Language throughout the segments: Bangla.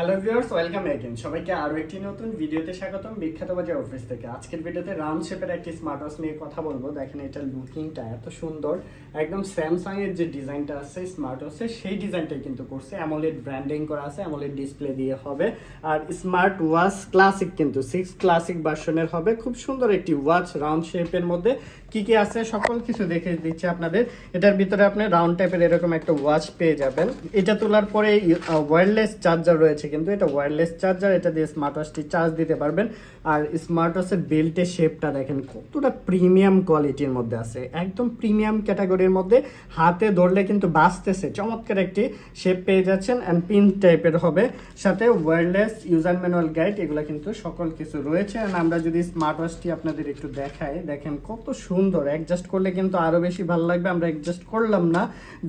হ্যালো ভিউয়ার্স ওয়েলকাম এগেন সবাইকে আরও একটি নতুন ভিডিওতে স্বাগতম বিখ্যাত বাজার অফিস থেকে। আজকের ভিডিওতে রাউন্ড শেপের একটি স্মার্ট ওয়াচ নিয়ে কথা বলব। দেখেন এটা লুকিংটা এত সুন্দর। একদম স্যামসাং এর যে ডিজাইনটা আছে স্মার্ট ওয়াচের সেই ডিজাইনটাই কিন্তু করছে। অ্যামোলেড ব্র্যান্ডিং করা আছে অ্যামোলেড ডিসপ্লে দিয়ে হবে। আর স্মার্ট ওয়াচ ক্লাসিক কিন্তু সিক্স ক্লাসিক ভার্সনের হবে। খুব সুন্দর একটি ওয়াচ রাউন্ড শেপের মধ্যে। কি কি আছে? সকল কিছু দেখে দিচ্ছে আপনাদের। এটার ভিতরে আপনি রাউন্ড টাইপের এরকম একটা ওয়াচ পেয়ে যাবেন। এটা তোলার পরে ওয়্যারলেস চার্জার রয়েছে কিন্তু এটা ওয়্যারলেস চার্জার এটা দিয়ে স্মার্ট ওয়াচটি চার্জ দিতে পারবেন। আর স্মার্ট ওয়াচের বেল্টের শেপটা দেখেন, কতটা প্রিমিয়াম কোয়ালিটির মধ্যে আছে। একদম প্রিমিয়াম ক্যাটাগরির মধ্যে। হাতে ধরলে কিন্তু বাঁচতেছে। চমৎকার একটি শেপ পেয়ে যাচ্ছেন অ্যান্ড পিন টাইপের হবে। সাথে ওয়্যারলেস ইউজার ম্যানুয়াল গাইড এগুলো কিন্তু সকল কিছু রয়েছে। And আমরা যদি স্মার্ট ওয়াচটি আপনাদের একটু দেখাই, দেখেন কত সুন্দর। অ্যাডজাস্ট করলে কিন্তু আরও বেশি ভালো লাগবে। আমরা অ্যাডজাস্ট করলাম না।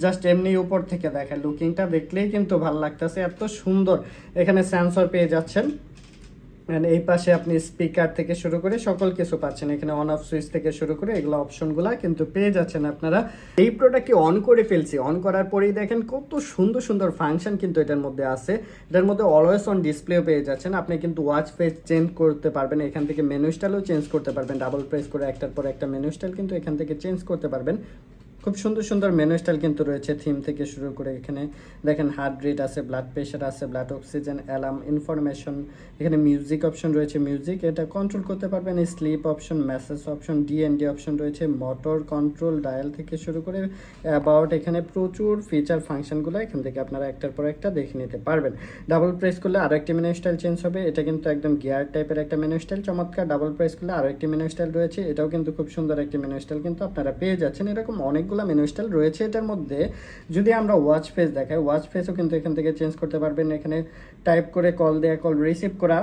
জাস্ট এমনি উপর থেকে দেখায় লুকিংটা দেখলেই কিন্তু ভালো লাগতেছে। এত সুন্দর। এখানে সেন্সর পেয়ে যাচ্ছেন। এই পাশে আপনি স্পিকার থেকে শুরু করে সকল কিছু পাচ্ছেন। এখানে অন অফ সুইচ থেকে শুরু করে এগুলো অপশনগুলো কিন্তু পেয়ে যাচ্ছেন আপনারা। এই প্রোডাক্টকে অন করে ফেলছি। অন করার পরেই দেখেন কত সুন্দর সুন্দর ফাংশন কিন্তু এটার মধ্যে আছে। এটার মধ্যে অলওয়েজ অন ডিসপ্লেও পেয়ে যাচ্ছেন। আপনি কিন্তু ওয়াচ ফেস চেঞ্জ করতে পারবেন। এখান থেকে মেনু স্টাইলও চেঞ্জ করতে পারবেন। ডাবল প্রেস করে একটার পর একটা মেনু স্টাইল কিন্তু এখান থেকে চেঞ্জ করতে পারবেন। খুব সুন্দর সুন্দর মেনু স্টাইল কিন্তু রয়েছে থিম থেকে শুরু করে এখানে দেখেন হার্ট রেট আছে ব্লাড প্রেশার আছে ব্লাড অক্সিজেন অ্যালার্ম ইনফরমেশন এখানে মিউজিক অপশন রয়েছে মিউজিক এটা কন্ট্রোল করতে পারবেন sleep option message option DND option রয়েছে মোটর কন্ট্রোল ডায়াল থেকে শুরু করে অ্যাবাউট এখানে প্রচুর ফিচার ফাংশনগুলো এখান থেকে আপনারা একটার পর একটা দেখে নিতে পারবেন। ডাবল প্রেস করলে আরও একটি মেনু স্টাইল চেঞ্জ হবে, এটা কিন্তু একদম গিয়ার টাইপের একটা মেনু স্টাইল চমৎকার। ডাবল প্রেস করলে আরও একটি মেনু স্টাইল রয়েছে, এটাও কিন্তু খুব সুন্দর একটি মেনু স্টাইল কিন্তু আপনারা পেয়ে যাচ্ছেন, এরকম অনেকগুলো মেনু স্টাইল রয়েছে এটার মধ্যে। যদি আমরা ওয়াচ ফেস দেখাই ওয়াচ ফেসও কিন্তু এখান থেকে চেঞ্জ করতে পারবেন। এখানে টাইপ করে কল দেয়া কল রিসিভ করা।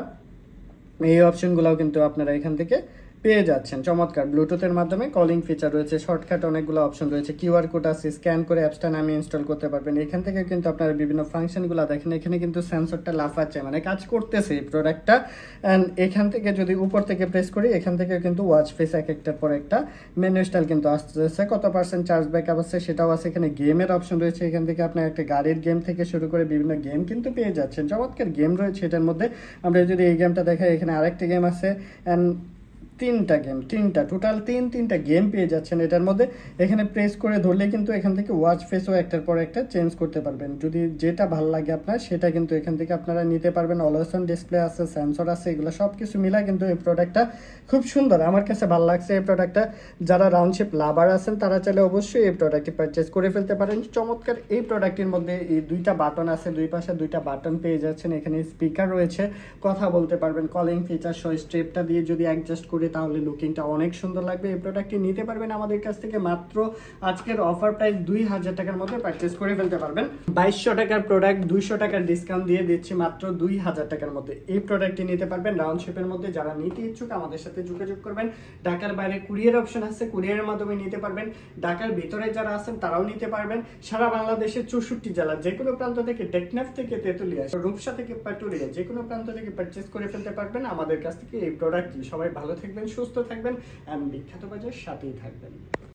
এই অপশনগুলোও কিন্তু আপনারা এখান থেকে পেয়ে যাচ্ছেন। চমৎকার। ব্লুটুথের মাধ্যমে কলিং ফিচার রয়েছে শর্টকাট অনেকগুলো অপশন রয়েছে কিউআর কোড আছে স্ক্যান করে অ্যাপসটা নামিয়ে ইনস্টল করতে পারবেন। এখান থেকে কিন্তু আপনারা বিভিন্ন ফাংশনগুলো দেখেন, এখানে কিন্তু সেন্সরটা লাফাচ্ছে মানে কাজ করতেছে এই প্রোডাক্টটা অ্যান্ড এখান থেকে যদি উপর থেকে প্রেস করি, এখান থেকে কিন্তু ওয়াচ ফেস এক একটার পর একটা মেনু স্টাইল কিন্তু আসতেছে। কত পার্সেন্ট চার্জ ব্যাকআপ আছে সেটাও আছে। এখানে গেমের অপশন রয়েছে। এখান থেকে আপনার একটা গাড়ির গেম থেকে শুরু করে বিভিন্ন গেম কিন্তু পেয়ে যাচ্ছেন। চমৎকার গেম রয়েছে এটার মধ্যে। আমরা যদি এই গেমটা দেখাই, এখানে আরেকটা গেম আছে। অ্যান্ড তিনটা গেম তিনটা টোটাল তিন, তিনটা গেম পেয়ে যাচ্ছেন এটার মধ্যে। এখানে প্রেস করে ধরলে কিন্তু এখান থেকে ওয়াচ ফেসও একটার পর একটা চেঞ্জ করতে পারবেন। যদি যেটা ভালো লাগে আপনার, সেটা কিন্তু এখান থেকে আপনারা নিতে পারবেন। অলওয়েসন ডিসপ্লে আছে সেন্সর আছে, এগুলো সব কিছু মিলা কিন্তু এই প্রোডাক্টটা খুব সুন্দর। আমার কাছে ভালো লাগছে এই প্রোডাক্টটা যারা রাউন্ড শেপ লাভার আছেন, তারা চাইলে অবশ্যই এই প্রোডাক্টটি পারচেস করে ফেলতে পারেন। চমৎকার এই প্রোডাক্টটির মধ্যে এই দুইটা বাটন আছে, দুই পাশে দুইটা বাটন পেয়ে যাচ্ছেন। এখানে স্পিকার রয়েছে, কথা বলতে পারবেন কলিং ফিচার সহ স্ট্রেপটা দিয়ে যদি অ্যাডজাস্ট করে তাহলে লুকিংটা অনেক সুন্দর লাগবে। এই প্রোডাক্টটি নিতে পারবেন আমাদের কাছ থেকে মাত্র আজকের অফার প্রাইস দুই হাজার টাকার মধ্যে পারচেস করে ফেলতে পারবেন। বাইশশো টাকার প্রোডাক্ট দুইশো টাকার ডিসকাউন্ট দিয়ে দিচ্ছি মাত্র দুই হাজার টাকার মধ্যে। এই প্রোডাক্টটি নিতে পারবেন রাউন্ড শেপের মধ্যে। যারা নিতে ইচ্ছুক আমাদের সাথে যোগাযোগ করবেন। ঢাকার বাইরে কুরিয়ার অপশন আছে কুরিয়ারের মাধ্যমে নিতে পারবেন। ঢাকার ভিতরে যারা আছেন, তারাও নিতে পারবেন। সারা বাংলাদেশের চৌষট্টি জেলা, যে কোনো প্রান্ত থেকে টেকনাফ থেকে তেতুলিয়া, রূপসা থেকে পাটুরিয়া, যে কোনো প্রান্ত থেকে পারচেস করে ফেলতে পারবেন। আমাদের কাছ থেকে এই প্রোডাক্টটি সবাই ভালো থাকবেন সুস্থ থাকবেন অ্যান্ড বিখ্যাত বাজার সাথেই থাকবেন।